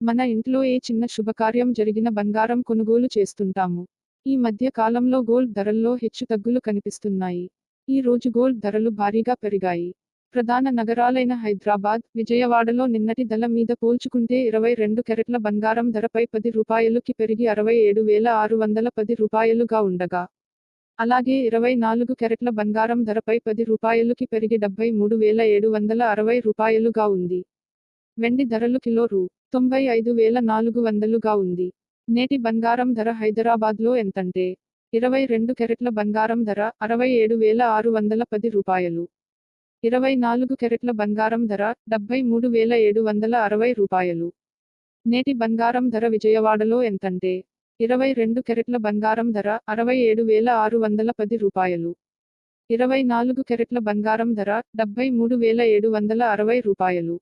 మన ఇంట్లో ఏ చిన్న శుభకార్యం జరిగిన బంగారం కొనుగోలు చేస్తుంటాము. ఈ మధ్య కాలంలో గోల్డ్ ధరల్లో హెచ్చుతగ్గులు కనిపిస్తున్నాయి. ఈ రోజు గోల్డ్ ధరలు భారీగా పెరిగాయి. ప్రధాన నగరాలైన హైదరాబాద్ విజయవాడలో నిన్నటి ధర మీద పోల్చుకుంటే ఇరవై రెండు కెరెట్ల బంగారం ధరపై పది రూపాయలుకి పెరిగి అరవై ఏడు వేల ఆరు వందల పది రూపాయలుగా ఉండగా అలాగే ఇరవై నాలుగు కెరెట్ల బంగారం ధరపై పది రూపాయలుకి పెరిగి డెబ్బై మూడు వేల ఏడు వందల అరవై రూపాయలుగా ఉంది. వెండి ధరలు కిలో రూ. తొంభై ఐదు వేల నాలుగు వందలుగా ఉంది. నేటి బంగారం ధర హైదరాబాద్లో ఎంతంటే ఇరవై రెండు కెరెట్ల బంగారం ధర అరవై ఏడు వేల ఆరు వందల పది రూపాయలు. ఇరవై నాలుగు కెరెట్ల బంగారం ధర డెబ్బై మూడు వేల ఏడు వందల అరవై రూపాయలు. నేటి బంగారం ధర విజయవాడలో ఎంతంటే ఇరవై రెండు కెరెట్ల బంగారం ధర అరవై ఏడు వేల ఆరు వందల పది రూపాయలు. ఇరవై నాలుగు కెరెట్ల బంగారం ధర డెబ్బై మూడు వేల ఏడు వందల అరవై రూపాయలు.